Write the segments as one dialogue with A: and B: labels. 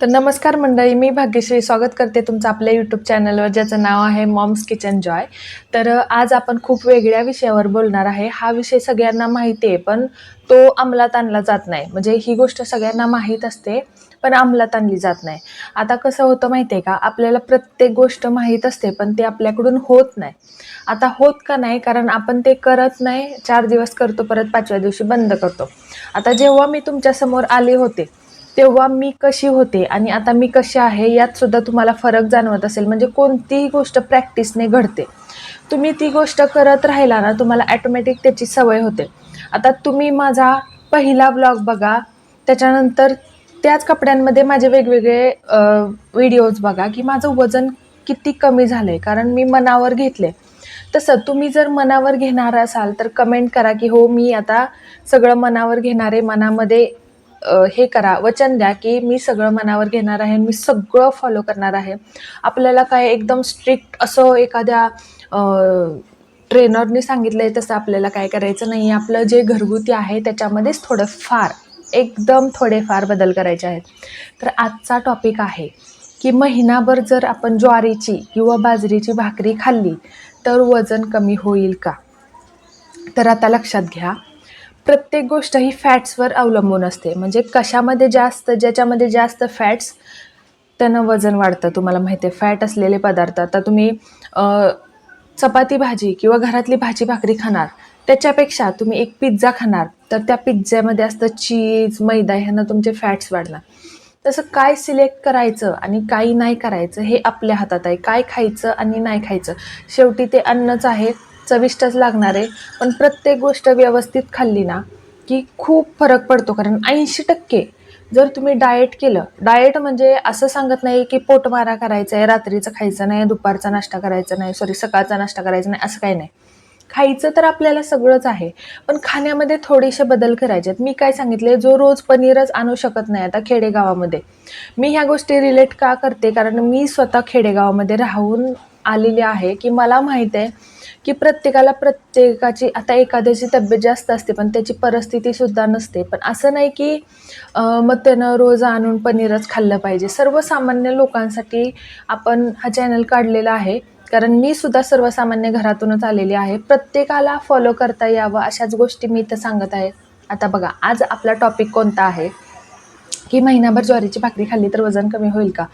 A: तर नमस्कार मंडळी मी भाग्यश्री स्वागत करते तुमचं आपल्या यूट्यूब चॅनलवर ज्याचं नाव आहे मॉम्स किचन जॉय तर आज आपण खूप वेगळ्या विषयावर बोलणार आहे. हा विषय सगळ्यांना माहिती आहे पण तो अंमलात आणला जात नाही. म्हणजे ही गोष्ट सगळ्यांना माहीत असते पण अंमलात आणली जात नाही. आता कसं होतं माहिती आहे का? आपल्याला प्रत्येक गोष्ट माहीत असते पण ते आपल्याकडून होत नाही. आता होत का नाही? कारण आपण ते करत नाही चार दिवस करतो परत पाचव्या दिवशी बंद करतो. आता जेव्हा मी तुमच्यासमोर आले होते तेव्हा मी कशी होते आणि आता मी कशी आहे यात सुद्धा तुम्हाला फरक जाणवत असेल. म्हणजे कोणतीही गोष्ट प्रॅक्टिसने घडते. तुम्ही ती गोष्ट करत राहिला ना तुम्हाला ॲटोमॅटिक त्याची सवय होते. आता तुम्ही माझा पहिला ब्लॉग बघा त्याच्यानंतर त्याच कपड्यांमध्ये माझे वेगवेगळे व्हिडिओज बघा की माझं वजन किती कमी झालं आहे कारण मी मनावर घेतले तसं तुम्ही जर मनावर घेणार असाल तर कमेंट करा की हो मी आता सगळं मनावर घेणारे मनामध्ये हे करा वचन द्या की मी सगळं मनावर घेणार आहे मी सगळं फॉलो करणार आहे. आपल्याला काय एकदम स्ट्रिक्ट असं एखाद्या ट्रेनरने सांगितलं आहे तसं आपल्याला काय करायचं नाही आपलं जे घरगुती आहे त्याच्यामध्येच थोडंफार एकदम थोडेफार बदल करायचे आहेत. तर आजचा टॉपिक आहे की महिनाभर जर आपण ज्वारीची किंवा बाजरीची भाकरी खाल्ली तर वजन कमी होईल का? तर आता लक्षात घ्या प्रत्येक गोष्ट ही फॅट्सवर अवलंबून असते. म्हणजे कशामध्ये जास्त ज्याच्यामध्ये जास्त फॅट्स त्यानं वजन वाढतं. तुम्हाला माहिती आहे फॅट असलेले पदार्थ. आता तुम्ही चपाती भाजी किंवा घरातली भाजी भाकरी खाणार त्याच्यापेक्षा तुम्ही एक पिझ्झा खाणार तर त्या पिझ्झ्यामध्ये असतं चीज मैदा ह्यानं तुमचे फॅट्स वाढणार. तसं काय सिलेक्ट करायचं आणि काही नाही करायचं हे आपल्या हातात आहे. काय खायचं आणि नाही खायचं. शेवटी ते अन्नच आहे. चविष्टच लागणार आहे. पण प्रत्येक गोष्ट व्यवस्थित खाल्ली ना की खूप फरक पडतो. कारण ऐंशी टक्के जर तुम्ही डाएट केलं डाएट म्हणजे असं सांगत नाही की पोटमारा करायचा आहे रात्रीचं खायचं नाही दुपारचा नाश्ता करायचा नाही सॉरी सकाळचा नाश्ता करायचा नाही असं काही नाही. खायचं तर आपल्याला सगळंच आहे पण खाण्यामध्ये थोडेसे बदल करायचे आहेत. मी काय सांगितले जो रोज पनीरच आणू शकत नाही आता खेडेगावामध्ये. मी ह्या गोष्टी रिलेट का करते? कारण मी स्वतः खेडेगावामध्ये राहून आलेली आहे की मला माहीत आहे की प्रत्येकाला प्रत्येकाची आता एखाद्याची तब्येत जास्त असते पण त्याची परिस्थिती सुद्धा नसते. पण असं नाही की मग त्यानं रोज आणून पनीरच खाल्लं पाहिजे. सर्वसामान्य लोकांसाठी आपण हा चॅनल काढलेला आहे. कारण मी सुद्धा सर्वसामान्य घरातूनच आलेली आहे. प्रत्येकाला फॉलो करता यावं अशाच गोष्टी मी इथं सांगत आहे. आता बघा आज आपला टॉपिक कोणता आहे? की महिनाभर ज्वारीची भाकरी खाल्ली तर वजन कमी होईल का?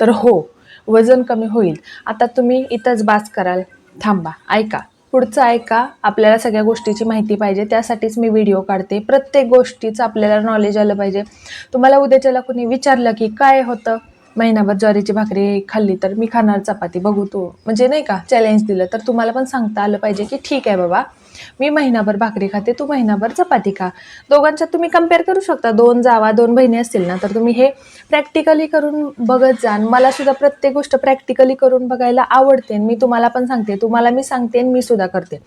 A: तर हो वजन कमी होईल. आता तुम्ही इथंच बास कराल. थांबा ऐका. पुढचं ऐका आपल्याला सगळ्या गोष्टीची माहिती पाहिजे त्यासाठीच मी व्हिडिओ काढते. प्रत्येक गोष्टीचं आपल्याला नॉलेज आलं पाहिजे. तुम्हाला उद्याच्याला कुणी विचारलं की काय होतं? महिनाभर ज्वारीची भाकरी खाल्ली तर मी खाणार चपाती बघू तू. म्हणजे नाही का चॅलेंज दिलं तर तुम्हाला पण सांगता आलं पाहिजे की ठीक आहे बाबा. मी महिनाभर भाकरी खाते तू महिनाभर चपाती खा. दोघांच्यात तुम्ही कंपेअर करू शकता. दोन जावा दोन बहिणी असतील ना तर तुम्ही हे प्रॅक्टिकली करून बघत जा. मला सुद्धा प्रत्येक गोष्ट प्रॅक्टिकली करून बघायला आवडते आणि मी तुम्हाला पण सांगते. तुम्हाला मी सांगते आणि मी सुद्धा करते.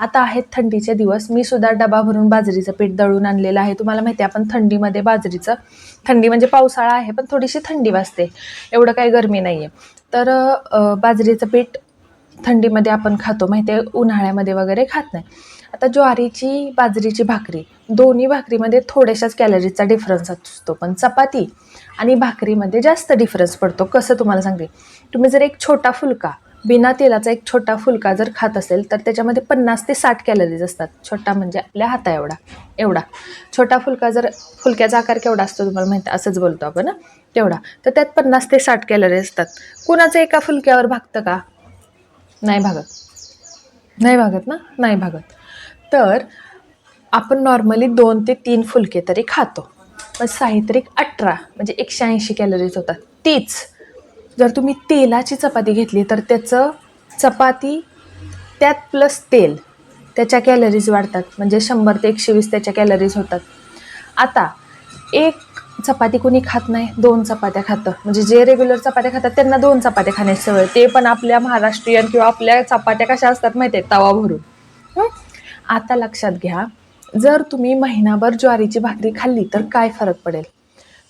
A: आता आहेत थंडीचे दिवस. मी सुद्धा डबा भरून बाजरीचं पीठ दळून आणलेलं आहे. तुम्हाला माहिती आहे आपण थंडीमध्ये बाजरीचं थंडी म्हणजे पावसाळा आहे पण थोडीशी थंडी वाजते. एवढं काही गरमी नाही आहे तर बाजरीचं पीठ थंडीमध्ये आपण खातो माहिती आहे उन्हाळ्यामध्ये वगैरे खात नाही. आता ज्वारीची बाजरीची भाकरी दोन्ही भाकरीमध्ये थोड्याशाच कॅलरीजचा डिफरन्स असतो. पण चपाती आणि भाकरीमध्ये जास्त डिफरन्स पडतो. कसं तुम्हाला सांगते? तुम्ही जर एक छोटा फुलका बिना तेलाचा एक छोटा फुलका जर खात असेल तर त्याच्यामध्ये पन्नास ते साठ कॅलरीज असतात. छोटा म्हणजे आपल्या हाता एवढा एवढा. छोटा फुलका जर फुलक्याचा आकार केवढा असतो तुम्हाला माहिती असंच बोलतो आपण तेवढा. तर त्यात पन्नास ते साठ कॅलरी असतात. कुणाचं एका फुलक्यावर भागतं का? नाही भागत. नाही भागत ना? नाही भागत. तर आपण नॉर्मली दोन ते तीन फुलके तरी खातो. पण साहित्रिक अठरा म्हणजे एकशे ऐंशी कॅलरीज होतात. तीच. जर तुम्ही तेलाची चपाती घेतली तर त्याचं चपाती त्यात प्लस तेल त्याच्या कॅलरीज वाढतात. म्हणजे शंभर ते एकशे वीस त्याच्या कॅलरीज होतात. आता एक चपाती कोणी खात नाही दोन चपात्या खातं. म्हणजे जे रेग्युलर चपात्या खातात त्यांना दोन चपात्या खाण्याची सवय. ते पण आपल्या महाराष्ट्रीयन किंवा आपल्या चपात्या कशा असतात माहिती आहे तवा भरून. आता लक्षात घ्या. जर तुम्ही महिनाभर ज्वारीची भाकरी खाल्ली तर काय फरक पडेल?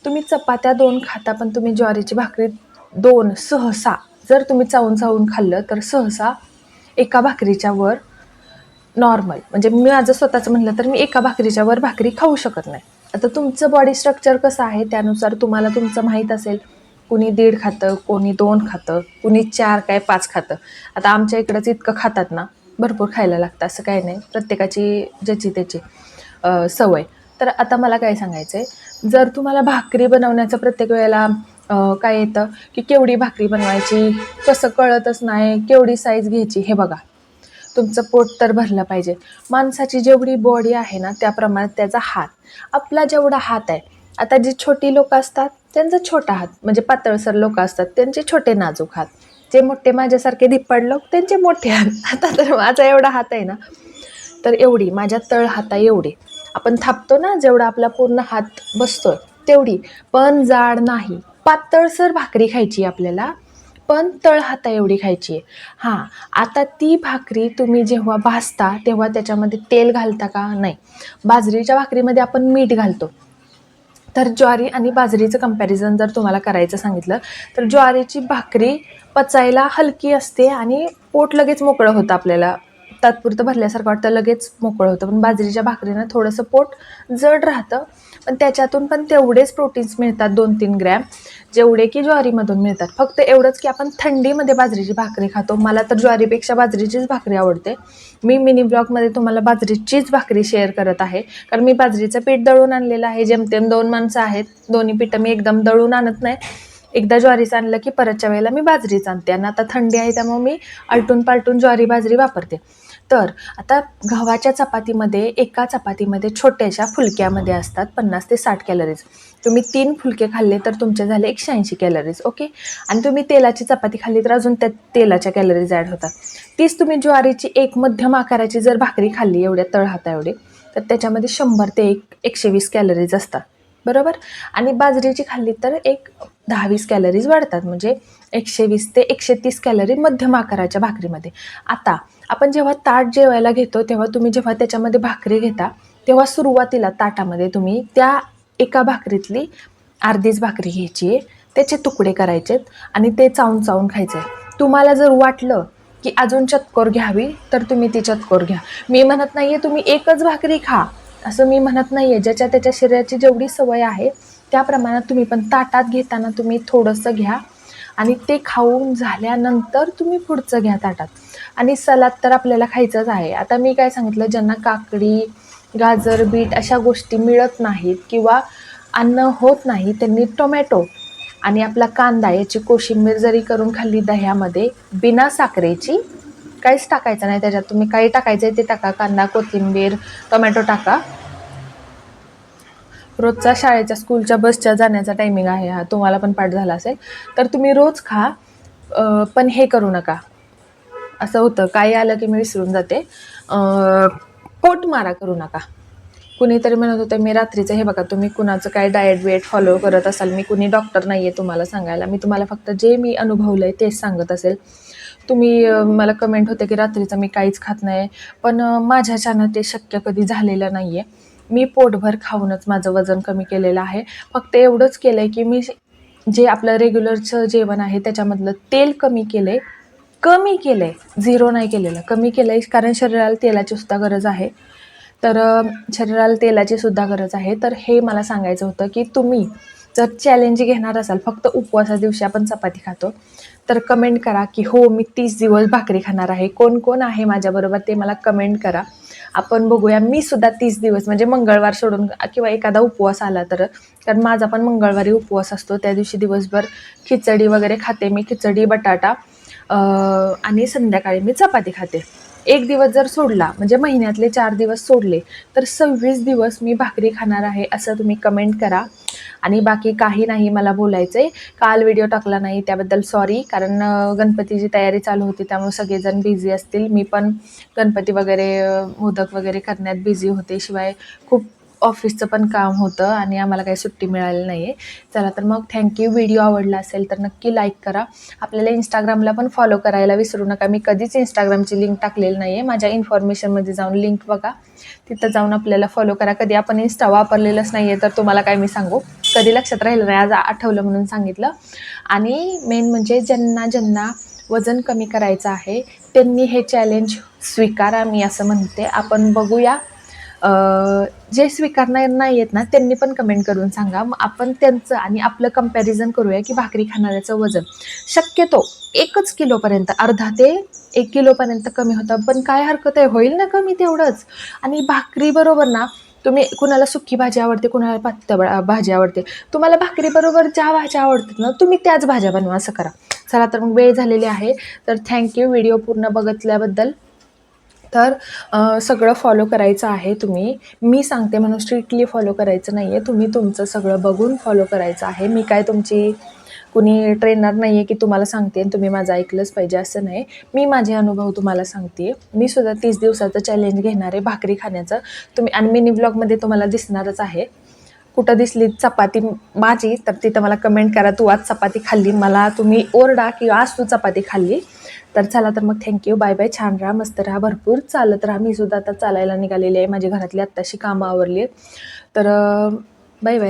A: तुम्ही चपात्या दोन खाता पण तुम्ही ज्वारीची भाकरी दोन सहसा. जर तुम्ही चावून चावून खाल्लं तर सहसा एका भाकरीच्या वर नॉर्मल म्हणजे मी माझं स्वतःचं म्हणलं तर मी एका भाकरीच्या वर भाकरी खाऊ शकत नाही. आता तुमचं बॉडी स्ट्रक्चर कसं आहे? त्यानुसार तुम्हाला तुमचं माहीत असेल कुणी दीड खातं कोणी दोन खातं कुणी चार काय पाच खातं. आता आमच्या इकडंच इतकं खातात ना भरपूर खायला लागतं असं काही नाही. प्रत्येकाची ज्याची त्याची सवय. तर आता मला काय सांगायचं आहे जर तुम्हाला भाकरी बनवण्याचं प्रत्येक वेळेला काय येतं की केवढी भाकरी बनवायची कसं कळतच नाही केवढी साईज घ्यायची हे बघा. तुमचं पोट तर भरलं पाहिजे. माणसाची जेवढी बॉडी आहे ना त्याप्रमाणे त्याचा हात. आपला जेवढा हात आहे आता जी छोटी लोक असतात त्यांचा छोटा हात म्हणजे पातळसर लोक असतात त्यांचे छोटे नाजूक हात. जे मोठे माझ्यासारखे धिप्पाड लोक त्यांचे मोठे हात. आता तर माझा एवढा हात आहे ना. तर एवढी माझ्या तळ हाता एवढी. आपण थापतो ना जेवढा आपला पूर्ण हात बसतोय तेवढी. पण जाड नाही. पातळसर भाकरी खायची आपल्याला. पण तळ हाता एवढी खायची आहे. हां आता ती भाकरी तुम्ही जेव्हा भाजता तेव्हा त्याच्यामध्ये तेल घालता का? नाही. बाजरीच्या भाकरीमध्ये आपण मीठ घालतो. तर ज्वारी आणि बाजरीचं कंपॅरिझन जर तुम्हाला करायचं सांगितलं तर ज्वारीची भाकरी पचायला हलकी असते आणि पोट लगेच मोकळं होतं आपल्याला. तात्पुरतं भरल्यासारखं वाटतं. लगेच मोकळं होतं. पण बाजरीच्या भाकरीनं थोडंसं पोट जड राहतं. पण त्याच्यातून पण तेवढेच प्रोटीन्स मिळतात दोन तीन ग्रॅम. जेवढे की ज्वारीमधून मिळतात. फक्त एवढंच की आपण थंडीमध्ये बाजरीची भाकरी खातो. मला तर ज्वारीपेक्षा बाजरीचीच भाकरी आवडते. मी मिनी ब्लॉगमध्ये तुम्हाला बाजरीचीच भाकरी शेअर करत आहे. कारण मी बाजरीचं पीठ दळून आणलेलं आहे. जेमतेम दोन माणसं आहेत. दोन्ही पिठं मी एकदम दळून आणत नाही. एकदा ज्वारीचं आणलं की परतच्या वेळेला मी बाजरीच आणते. आणि आता थंडी आहे त्यामुळे मी आलटून पालटून ज्वारी बाजरी वापरते. तर आता गव्हाच्या चपातीमध्ये एका चपातीमध्ये छोट्याशा फुलक्यामध्ये असतात पन्नास ते साठ कॅलरीज तुम्ही तीन फुलके खाल्ले तर तुमचे झाले एकशे ऐंशी कॅलरीज ओके आणि तुम्ही तेलाची चपाती खाल्ली तर अजून त्यात तेलाच्या कॅलरीज ॲड होतात. तीच तुम्ही ज्वारीची एक मध्यम आकाराची जर भाकरी खाल्ली एवढ्या तळहाता एवढे तर त्याच्यामध्ये शंभर ते एक एकशे वीस कॅलरीज असतात. बरोबर? आणि बाजरीची खाल्ली तर एक दहा वीस कॅलरीज वाढतात. म्हणजे एकशे वीस ते एकशे तीस कॅलरी मध्यम आकाराच्या भाकरीमध्ये. आता आपण जेव्हा ताट जेवायला घेतो तेव्हा तुम्ही जेव्हा त्याच्यामध्ये भाकरी घेता तेव्हा सुरुवातीला ताटामध्ये तुम्ही त्या एका भाकरीतली अर्धीच भाकरी घ्यायची आहे. त्याचे तुकडे करायचेत आणि ते चावून चावून खायचं आहे. तुम्हाला जर वाटलं की अजून चतकोर घ्यावी तर तुम्ही ती चतकोर घ्या. मी म्हणत नाही आहे तुम्ही एकच भाकरी खा. असं मी म्हणत नाही आहे ज्याच्या त्याच्या शरीराची जेवढी सवय आहे त्या प्रमाणात तुम्ही पण ताटात घेताना तुम्ही थोडंसं घ्या आणि ते खाऊन झाल्यानंतर तुम्ही पुढचं घ्या ताटात. आणि सलाद तर आपल्याला खायचंच आहे. आता मी काय सांगितलं ज्यांना काकडी गाजर बीट अशा गोष्टी मिळत नाहीत किंवा अन्न होत नाही त्यांनी टोमॅटो आणि आपला कांदा याची कोशिंबीर जरी करून खाल्ली दह्यामध्ये बिना साखरेची काहीच टाकायचं नाही त्याच्यात. तुम्ही काही टाकायचं आहे ते टाका. कांदा कोथिंबीर टोमॅटो टाका. रोजचा शाळेच्या स्कूलच्या बसच्या जाण्याचा टायमिंग आहे हा. तुम्हाला पण पाठ झाला असेल. तर तुम्ही रोज खा. पण हे करू नका. असं होतं. काही आलं की मी विसरून जाते. पोट मारा करू नका. कुणीतरी म्हणत होते मी रात्रीचं हे बघा तुम्ही कुणाचं काय डाएट वेट फॉलो करत असाल? मी कुणी डॉक्टर नाही आहे तुम्हाला सांगायला. मी तुम्हाला फक्त जे मी अनुभवलं आहे तेच सांगत असेल. तुम्ही मला कमेंट होते की रात्रीचं मी काहीच खात नाही. पण माझ्याच्यानं ते शक्य कधी झालेलं नाही आहे मी पोटभर खाऊनच माझं वजन कमी केलेलं आहे. फक्त एवढंच केलं आहे की मी जे आपलं रेग्युलरचं जेवण आहे त्याच्यामधलं तेल कमी केलं आहे कमी केलं आहे झिरो नाही केलेलं. कमी केलं आहे कारण शरीराला तेलाची सुद्धा गरज आहे. तर शरीराला तेलाची सुद्धा गरज आहे. तर हे मला सांगायचं होतं की तुम्ही जर चॅलेंज घेणार असाल फक्त उपवासा दिवशी आपण चपाती खातो तर कमेंट करा की हो मी तीस दिवस भाकरी खाणार आहे. कोण कोण आहे माझ्याबरोबर ते मला कमेंट करा. आपण बघूया मी सुद्धा तीस दिवस म्हणजे मंगळवार सोडून किंवा एखादा उपवास आला तर कारण माझा पण मंगळवारी उपवास असतो. त्या दिवशी दिवसभर खिचडी वगैरे खाते मी खिचडी बटाटा आणि संध्याकाळी मी चपाती खाते. एक दिवस जर सोडला म्हणजे महिन्यातले चार दिवस सोडले तर सव्वीस दिवस मी भाकरी खाणार आहे असं तुम्ही कमेंट करा. आणि बाकी काही नाही मला बोलायचं आहे काल व्हिडिओ टाकला नाही त्याबद्दल सॉरी कारण गणपतीची तयारी चालू होती त्यामुळे सगळेजण बिझी असतील. मी पण गणपती वगैरे मोदक वगैरे करण्यात बिझी होते. शिवाय खूप ऑफिसचं पण काम होतं आणि आम्हाला काही सुट्टी मिळाली नाही आहे. चला तर मग थँक्यू व्हिडिओ आवडला असेल तर नक्की लाईक करा. आपल्याला इंस्टाग्रामला पण फॉलो करायला विसरू नका. मी कधीच इंस्टाग्रामची लिंक टाकलेली नाही आहे. माझ्या इन्फॉर्मेशनमध्ये जाऊन लिंक बघा. तिथं जाऊन आपल्याला फॉलो करा. कधी आपण इन्स्टा वापरलेलंच नाही आहे तर तुम्हाला काय मी सांगू? कधी लक्षात राहिलं नाही. आज आठवलं म्हणून सांगितलं. आणि मेन म्हणजे ज्यांना ज्यांना वजन कमी करायचं आहे त्यांनी हे चॅलेंज स्वीकारा मी असं म्हणते. आपण बघूया. जे स्वीकारणार नाही आहेत ना त्यांनी पण कमेंट करून सांगा. मग आपण त्यांचं आणि आपलं कंपॅरिझन करूया की भाकरी खाणाऱ्याचं वजन. शक्यतो एकच किलोपर्यंत अर्धा ते एक किलोपर्यंत कमी होतं. पण काय हरकत आहे? होईल ना कमी तेवढंच. आणि भाकरी बरोबर ना तुम्ही कुणाला सुकी भाजी आवडते कुणाला पातळ भाजी आवडते. तुम्हाला भाकरीबरोबर ज्या भाज्या आवडतात ना तुम्ही त्याच भाज्या बनवा असं करा. चला तर मग वेळ झालेली आहे. तर थँक्यू व्हिडिओ पूर्ण बघितल्याबद्दल तर सगळं फॉलो करायचं आहे तुम्ही. मी सांगते म्हणून स्ट्रिक्टली फॉलो करायचं नाही आहे तुम्ही तुमचं सगळं बघून फॉलो करायचं आहे. मी काय तुमची कुणी ट्रेनर नाही आहे की तुम्हाला सांगते आणि तुम्ही माझं ऐकलंच पाहिजे असं नाही. मी माझे अनुभव तुम्हाला सांगते. मी सुद्धा तीस दिवसाचं चॅलेंज घेणार आहे भाकरी खाण्याचं. तुम्ही आणि मिनी ब्लॉगमध्ये तुम्हाला दिसणारच आहे. कुठं दिसली चपाती माझी तर तिथं मला कमेंट करा. तू आज चपाती खाल्ली मला तुम्ही ओरडा की आज तू चपाती खाल्ली. तर चला तर मग थँक्यू बाय बाय छान राहा मस्त राहा भरपूर चालत राहा. मी सुद्धा आता चालायला निघालेली आहे माझी घरातली आत्ताशी कामं आवरली आहेत. तर बाय बाय